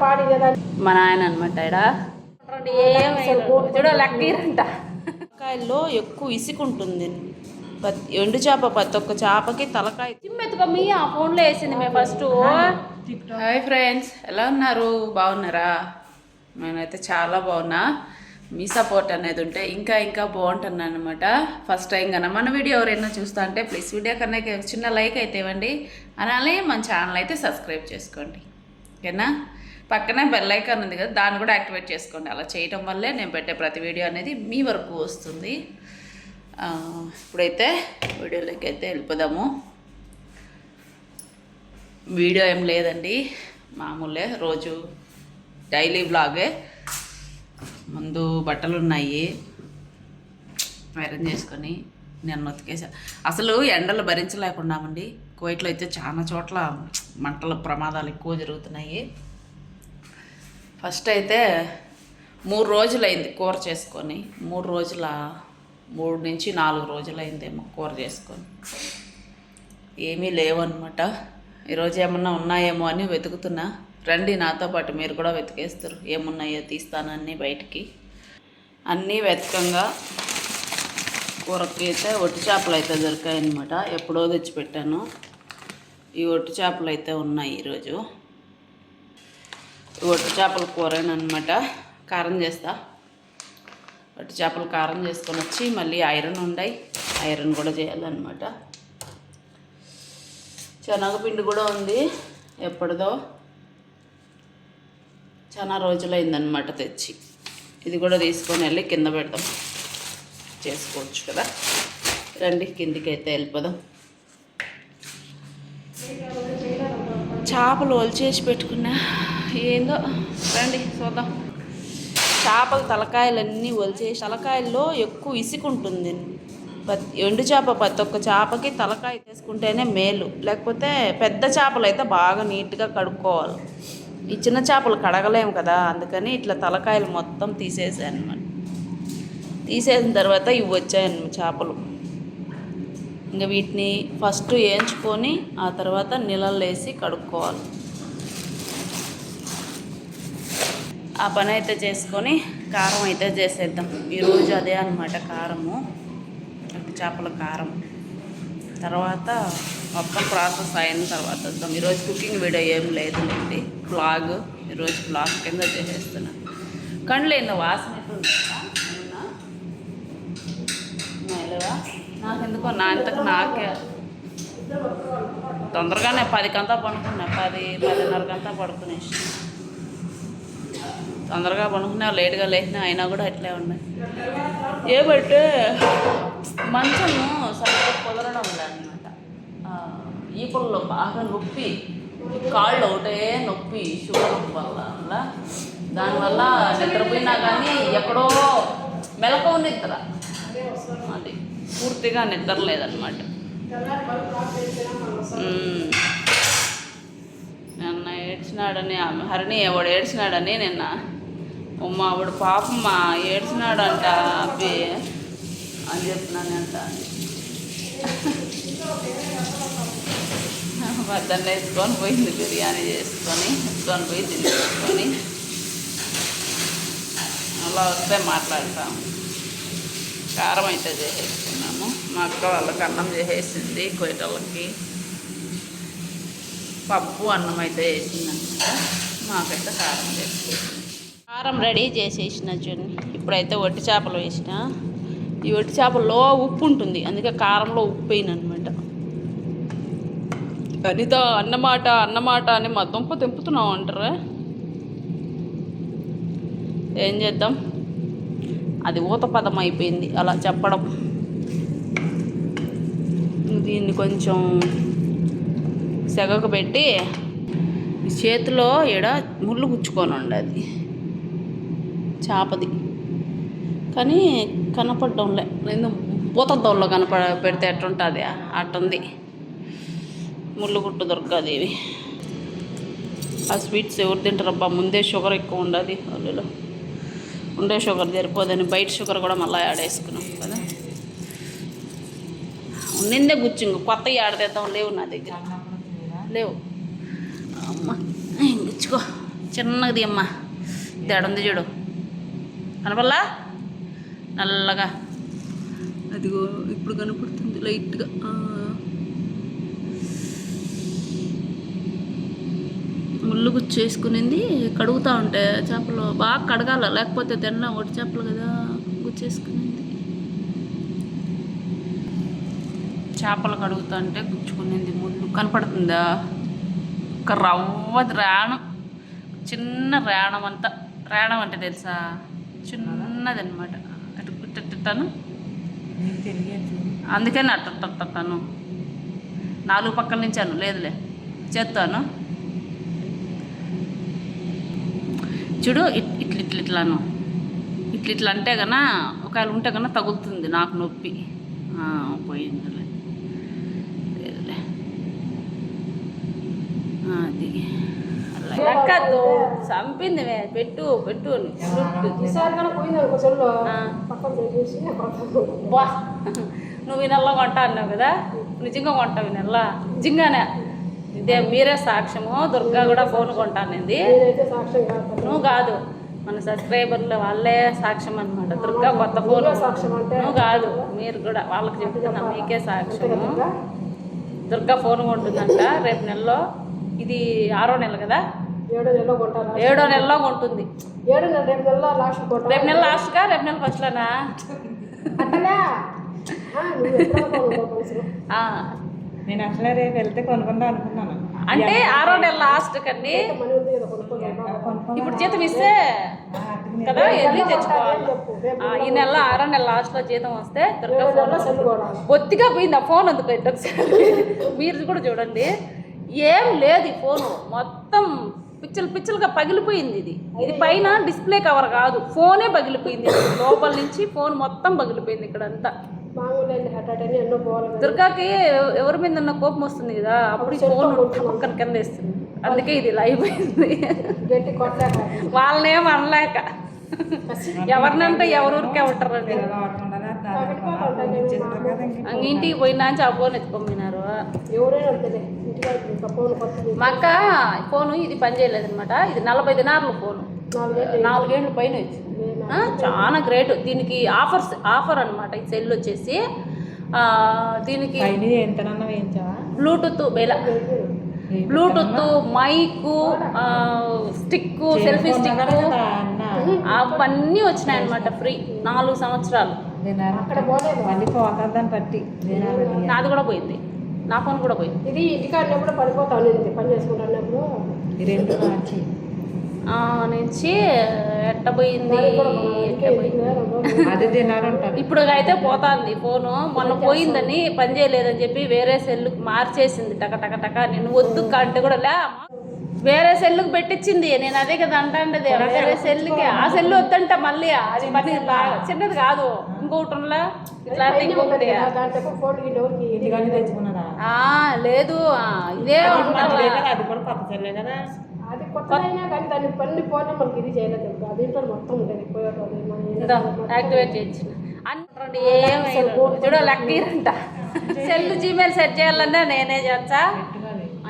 మా నాయన అనమాట ఈడ. చూడ లక్కీరంట కాయల్లో ఎక్కువ ఇసుకుంటుంది ప్రతి ఎండు చేప ప్రతి ఒక్క చేపకి తలకాయ తిమ్మెత్తుకో మీ ఆ ఫోన్లో వేసింది మేము ఫస్ట్ హాయ్ ఫ్రెండ్స్ ఎలా ఉన్నారు? బాగున్నారా? నేనైతే చాలా బాగున్నా. మీ సపోర్ట్ అనేది ఉంటే ఇంకా ఇంకా బాగుంటుంది అనమాట ఫస్ట్ టైం కన్నా. మన వీడియో ఎవరైనా చూస్తా అంటే ప్లీజ్ వీడియో కన్నా చిన్న లైక్ అయితే ఇవ్వండి. అలానే మన ఛానల్ అయితే సబ్స్క్రైబ్ చేసుకోండి. ఓకేనా? పక్కనే బెల్ ఐకాన్ ఉంది కదా దాన్ని కూడా యాక్టివేట్ చేసుకోండి. అలా చేయటం వల్లే నేను పెట్టే ప్రతి వీడియో అనేది మీ వరకు వస్తుంది. ఇప్పుడైతే వీడియోలోకి అయితే వెళ్ళిపోదాము. వీడియో ఏం లేదండి. మామూలే రోజు డైలీ బ్లాగే ముందు బట్టలు ఉన్నాయి. ఐరన్ చేసుకొని నేను ఉతికేసా. అసలు ఎండలు భరించలేకున్నామండి. కువైట్లో అయితే చాలా చోట్ల మంటల ప్రమాదాలు ఎక్కువ జరుగుతున్నాయి. ఫస్ట్ అయితే మూడు రోజులైంది కూర చేసుకొని. మూడు రోజుల మూడు నుంచి నాలుగు రోజులైందేమో కూర చేసుకొని. ఏమీ లేవన్నమాట. ఈరోజు ఏమన్నా ఉన్నాయేమో అని వెతుకుతున్నా. రండి నాతో పాటు మీరు కూడా వెతికేస్తారు. ఏమున్నాయో తీస్తానన్నీ బయటికి. అన్నీ వెతకంగా కూరకి అయితే ఒట్టి చేపలు అయితే దొరికాయనమాట ఎప్పుడో తెచ్చిపెట్టాను. ఈ ఒట్టి చేపలు అయితే ఉన్నాయి ఈరోజు. ఒట్టి చేపల కూరనమాట కారం చేస్తా. ఒట్టి చేపలు కారం చేసుకొని వచ్చి మళ్ళీ ఐరన్ ఉండయి. ఐరన్ కూడా చేయాలన్నమాట. శనగపిండి కూడా ఉంది. ఎప్పటిదో చాలా రోజులైందనమాట తెచ్చి. ఇది కూడా తీసుకొని వెళ్ళి కింద పెడదాం. చేసుకోవచ్చు కదా. రండి కిందికి అయితే వెళ్ళిపోదాం. చేపలు ఒలిచేసి పెట్టుకున్నా. ఏందో? రండి చూద్దాం. చేపల తలకాయలన్నీ వలిచేసి తలకాయల్లో ఎక్కువ ఇసుకుంటుంది. ఎండు చేప ప్రతి ఒక్క చేపకి తలకాయ తీసుకుంటేనే మేలు. లేకపోతే పెద్ద చేపలు అయితే బాగా నీట్గా కడుక్కోవాలి. ఈ చిన్న చేపలు కడగలేము కదా అందుకని ఇట్లా తలకాయలు మొత్తం తీసేసాను అనమాట తీసేసిన తర్వాత ఇవి వచ్చాయన్నమాట చేపలు. ఇంకా వీటిని ఫస్ట్ వేయించుకొని ఆ తర్వాత నీళ్ళల్లో వేసి కడుక్కోవాలి. ఆ పని అయితే చేసుకొని కారం అయితే చేసేద్దాం. ఈరోజు అదే అనమాట కారము. చేపల కారం. తర్వాత మొత్తం ప్రాసెస్ అయిన తర్వాత వద్దాం. ఈరోజు కుకింగ్ వీడియో ఏం లేదులేండి బ్లాగ్. ఈరోజు బ్లాగ్ కింద చేసేస్తున్నాను కండ్లు ఏందో వాసన నాకెందుకో నా ఇంతకు నాకే తొందరగానే పదికంతా పడుకున్నా. పది పదిన్నరకంతా పడుకునేసి తొందరగా పడుకున్నా లేట్గా లేచినా అయినా కూడా అట్లే ఉన్నాయి ఏమంటే మంచము సరిగ్గా కుదరడం లేదనమాట. ఈపుల్లో బాగా నొప్పి. కాళ్ళు ఒకటే నొప్పి షుగర్ వల్ల. దానివల్ల నిద్రపోయినా కానీ ఎక్కడో మెలకువ నిద్ర అది పూర్తిగా నిద్ర లేదనమాట. నిన్న ఏడ్చినాడని హరిణి ఎవడు ఏడ్చినాడని నిన్న ఉమ్మ ఆవిడ పాపం మా ఏడ్చినాడంట అబ్బి అని చెప్తున్నానంట. వద్దన్న వేసుకొని పోయింది బిర్యానీ చేసుకొని ఎత్తుకొని పోయి తినేసుకొని అలా వస్తే మాట్లాడతాం. కారం అయితే చేసేసుకున్నాము. మా అక్క వాళ్ళకి అన్నం చేసేసింది కొయ్యటోళ్ళకి పప్పు అన్నం అయితే వేసిందనమాట మాకైతే కారం చేసుకుంటాం కారం రెడీ చేసేసిన చూడండి ఇప్పుడైతే ఒట్టి చేపలు వేసిన. ఈ ఒట్టి చేపల్లో ఉప్పు ఉంటుంది. అందుకే కారంలో ఉప్పు వేయనమాట అనిత అన్నమాట అన్నమాట అని మా దుంప తెంపుతున్నాం అంటారా? ఏం చేద్దాం? అది ఊత పదం అయిపోయింది అలా చెప్పడం. దీన్ని కొంచెం సెగకు పెట్టి చేతిలో ఈడ ముళ్ళు గుచ్చుకొని ఉండదు చేపది. కానీ కనపడడంలే. నేను దోళ్ళలో కనపడ పెడితే ఎట్టుంటుంది? అట్టుంది. ముళ్ళు గుట్టు దొరకదు ఇవి ఆ స్వీట్స్ ఎవరు తింటారబ్బా? ముందే షుగర్ ఎక్కువ ఉండదు. వాళ్ళలో ఉండే షుగర్ సరిపోదని బయట షుగర్ కూడా మళ్ళీ యాడ్ వేసుకున్నాం కదా. నిందే గుచ్చి ఇంక కొత్త ఆడదేద్దాం లేవు నా దగ్గర. లేవు. అమ్మ గుచ్చుకో. చిన్నది అమ్మ. తేడా ఉంది చూడు. కనపల్లా నల్లగా. అదిగో ఇప్పుడు కనపడుతుంది లైట్గా. ముళ్ళు ముళ్ళు గుచ్చేసుకునింది కడుగుతూ ఉంటే చేపలు బాగా కడగాల లేకపోతే తిన్న ఒకటి చేపలు కదా గుచ్చేసుకునింది. చేపలు కడుగుతా అంటే గుచ్చుకునింది ముళ్ళు. కనపడుతుందా? ఒక రవ్వది రాణం. చిన్న రాణం అంతా. రాణం అంటే తెలుసా? చిన్నది అనమాట అటు ఇట్టను అందుకే నా అట్టను నాలుగు పక్కల నుంచి అను. లేదులే. చేస్తాను చూడు ఇట్ ఇట్ల ఇట్ల ఇట్లాను. ఇట్ల ఇట్లా అంటే కన్నా ఒకవేళ ఉంటే కన్నా తగులుతుంది నాకు నొప్పి. పోయిందిలే. లేదులే. అది లెక్కద్దు చంపింది. పెట్టు పెట్టు నువ్వు ఈ నెలలో కొంటా అన్నావు కదా? నిజంగా కొంటావు ఈ నెల? నిజంగానే? ఇదే మీరే సాక్ష్యము. దుర్గా కూడా ఫోన్ కొంటానంది. నువ్వు కాదు. మన సబ్స్క్రైబర్లు వాళ్ళే సాక్ష్యం అనమాట దుర్గా కొత్త ఫోన్. నువ్వే సాక్ష్యం అంటే? నువ్వు కాదు. మీరు కూడా వాళ్ళకి చెప్తున్నా మీకే సాక్ష్యము. దుర్గా ఫోన్ కొంటుందంట రేపు నెలలో. ఇది ఆరో నెల కదా? ఏడో నెలలో కొంటుంది. ఏడో నెల రేపు నెలలో లాస్ట్ కొంటారా రేపు నెల లాస్ట్గా రేపు నెల ఫస్ట్లోనా నేను అసలే రేపు వెళ్తే కొనుక్కుందాం అనుకున్నాను. అంటే ఆరో నెల లాస్ట్ కండి. మనీ ఉంది కదా కొనుక్కుందాం? ఇప్పుడు జీతం ఇస్తే కదా వెళ్ళి తెచ్చుకోవాలి? ఈ నెల ఆరో నెల లాస్ట్లో జీతం వస్తే దుర్గా ఫోన్ బొత్తిగా పోయింది ఆ ఫోన్ అందుకు మీరు కూడా చూడండి. ఏం లేదు ఈ ఫోన్. మొత్తం పిచ్చలు పిచ్చలుగా పగిలిపోయింది ఇది. ఇది పైన డిస్ప్లే కవర్ కాదు. ఫోనే పగిలిపోయింది లోపల నుంచి ఫోన్ మొత్తం పగిలిపోయింది ఇక్కడ అంతా. దుర్గాకి ఎవ- ఎవరి మీద ఉన్న కోపం వస్తుంది కదా అప్పుడు ఫోన్ పక్కన కింద వేస్తుంది. అందుకే ఇది లైవ్ అయింది వాళ్ళనేం అనలేక. ఎవరినంటే ఎవరూరికే ఉంటారండి. అంగ ఇంటికి పోయినా నుంచి ఆ ఫోన్ ఎత్తుకోమినారు మా అక్క ఫోను ఇది పని చేయలేదన్నమాట. ఇది నలభై దినార్ల ఫోను. నాలుగేళ్ళు. పైన వచ్చింది. చాలా గ్రేట్. దీనికి ఆఫర్స్ ఆఫర్ అనమాట ఈ సెల్ వచ్చేసి దీనికి బ్లూటూత్ బెల Bluetooth mic stick selfie stick అన్న? అవన్నీ వచ్చినాయి అనమాట ఫ్రీ. నాలుగు సంవత్సరాలు. అక్కడ పోలేదు. మళ్ళీ పోతుందని పట్టి నాది కూడా పోయింది. నా ఫోన్ కూడా పోయింది. ఇది ఇంటికాడినప్పుడు పడిపోతాను నేను పని చేసుకుంటున్నప్పుడు. రెండు మార్చి. నుంచి ఎట్ట పోయింది? అది తినాలంటారు. ఇప్పుడు అయితే పోతాంది ఫోను. మొన్న పోయిందని పని చేయలేదని చెప్పి వేరే సెల్లుకి మార్చేసింది. టక టక టక. నేను వద్దు అంటే కూడా లే. వేరే సెల్లుకి పెట్టించింది నేను అదే కదా అంటాండది. వేరే సెల్లుకి ఆ సెల్లు వద్దంట మళ్ళీ. అది పని బాగా చిన్నది కాదు. ఇంకొకటి ఉండలా ఇంకొకటి లేదు ఆ, ఇదే? అది కూడా కొత్త చెల్లే కదా. అది కొత్తదైనా కానీ దాన్ని పని ఫోన్ మనకి ఇది చేయలేదు దీంట్లో మొత్తం ఉంటుంది పోయేటోళ్ళు ఇందా, యాక్టివేట్ చేయొచ్చు అండి ఏమి చూడ లక్కీరంట సెల్ జీమెయిల్ సెట్ చేయాలన్నా నేనే చేస్తా.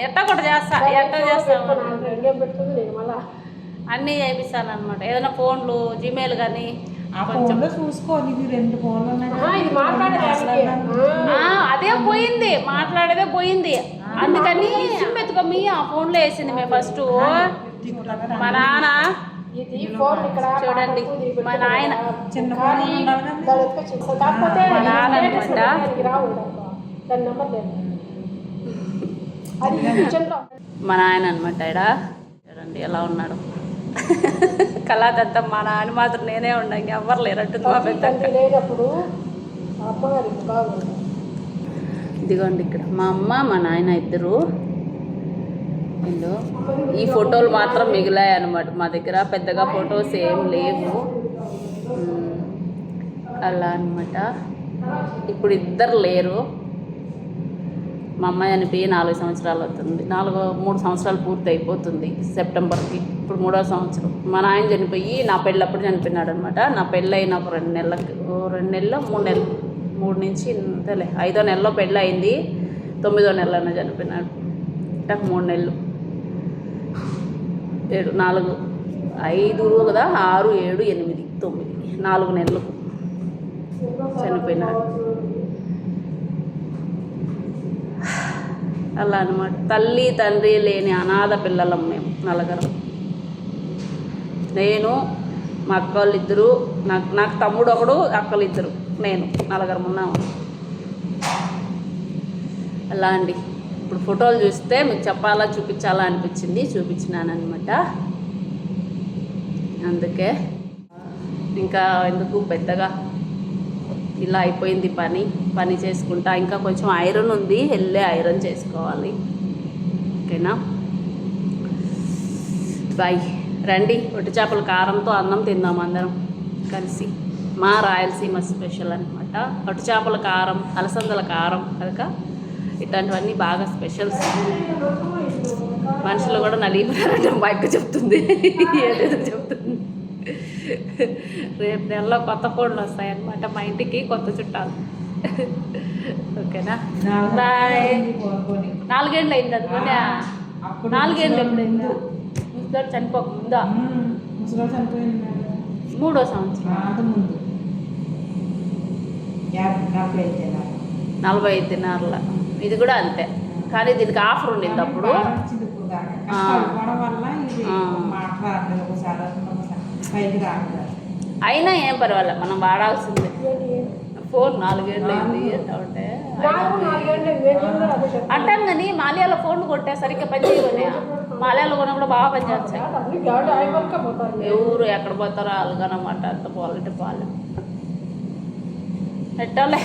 ఎట్టా కూడా చేస్తా ఎట్టా మళ్ళా అన్నీ చేపిస్తాను అనమాట ఏదైనా ఫోన్లు జీమెయిల్ కానీ ఆ ఫోన్లో చూసుకో నీకు రెండు ఫోన్లు ఉన్నాయి. ఆ, ఇది మాట్లాడేదానికి ఆ, అదే పోయింది. మాట్లాడేదే పోయింది. అందుకని ఎత్తుకోమి ఆ ఫోన్లో వేసింది మేము ఫస్ట్. మా నాన్న. ఇది ఫోన్ ఇక్కడ చూడండి. మా నాయన. చిన్న మా నాన్న అనమాట. మా నాయన అనమాట ఇడ చూడండి ఎలా ఉన్నాడు. కళాదంతా మా నాన్న మాత్రం నేనే ఉన్నా ఇంకెవ్వరు లేరంటుంది మా పెద్ద ఇదిగోండి ఇక్కడ. మా అమ్మ మా నాయన ఇద్దరు వీళ్ళు ఈ ఫోటోలు మాత్రం మిగిలాయి అనమాట మా దగ్గర పెద్దగా ఫొటోస్ ఏం లేవు. అలా అనమాట ఇప్పుడు ఇద్దరు లేరు. మా అమ్మాయి చనిపోయి నాలుగు సంవత్సరాలు అవుతుంది. నాలుగో మూడు సంవత్సరాలు పూర్తి అయిపోతుంది సెప్టెంబర్కి. ఇప్పుడు మూడో సంవత్సరం. మా నాయన చనిపోయి నా పెళ్ళప్పుడు చనిపోయినాడు అనమాట నా పెళ్ళి అయిన ఒక రెండు నెలలకు ఓ రెండు నెలలు మూడు నెలలు మూడు నుంచి ఇంతలే ఐదో నెలలో పెళ్ళి అయింది తొమ్మిదో నెలలోనే చనిపోయినాడు. నాకు మూడు నెలలు. ఏడు నాలుగు ఐదు కదా ఆరు ఏడు ఎనిమిది తొమ్మిది నాలుగు నెలలకు చనిపోయినాడు. అలా అనమాట తల్లి తండ్రి లేని అనాథ పిల్లలం మేము నలుగురం. నేను మా అక్క ఇద్దరు నాకు నాకు తమ్ముడు ఒకడు అక్కలు ఇద్దరు నేను నలుగురం ఉన్నాము అలా అండి. ఇప్పుడు ఫోటోలు చూస్తే మీకు చెప్పాలా చూపించాలా అనిపించింది చూపించినానమాట అందుకే. ఇంకా ఎందుకు పెద్దగా ఇలా అయిపోయింది పని పని చేసుకుంటా. ఇంకా కొంచెం ఐరన్ ఉంది వెళ్ళే ఐరన్ చేసుకోవాలి. ఓకేనా? బాయ్. రండి ఒట్టి చేపల కారంతో అన్నం తిందాం అందరం కలిసి. మా రాయలసీమ స్పెషల్ అనమాట ఒట్టి చేపల కారం అలసందల కారం కనుక ఇట్లాంటివన్నీ బాగా స్పెషల్స్. మనుషులు కూడా నలిగిపోయారంటే బయట చెప్తుంది. ఏదేదో చెప్తుంది. రేపు నెలలో కొత్త కోళ్ళు వస్తాయన్నమాట మా ఇంటికి కొత్త చుట్టాలు. ఓకేనా? బాయ్. నాలుగేళ్ళు అయింది అది మొన్న నాలుగేళ్ళు ముందు. ముసలోడు చనిపోక ముందా మూడో. సంవత్సరం. నలభై ఐదు దినాలు. నలభై ఐదు దినారుల. ఇది కూడా అంతే. కానీ దీనికి ఆఫర్ ఉండింది అప్పుడు. అయినా ఏం పర్వాలేదు మనం వాడాల్సిందే. ఫోన్ నాలుగేళ్ళు అయింది అంటే ఉంటే. అంటాను కానీ మాల్యాలో ఫోన్ కొట్టే సరిగ్గా పని చేయమని. మాల్యాలో కొన కూడా బాగా పని చేస్తాయి అన్ని గాడి ఆయి వరకే పోతారు ఎవరు ఎక్కడ పోతారో వాళ్ళకనమాట అంత పోవాలంటే పోవాలి పెట్టాలే.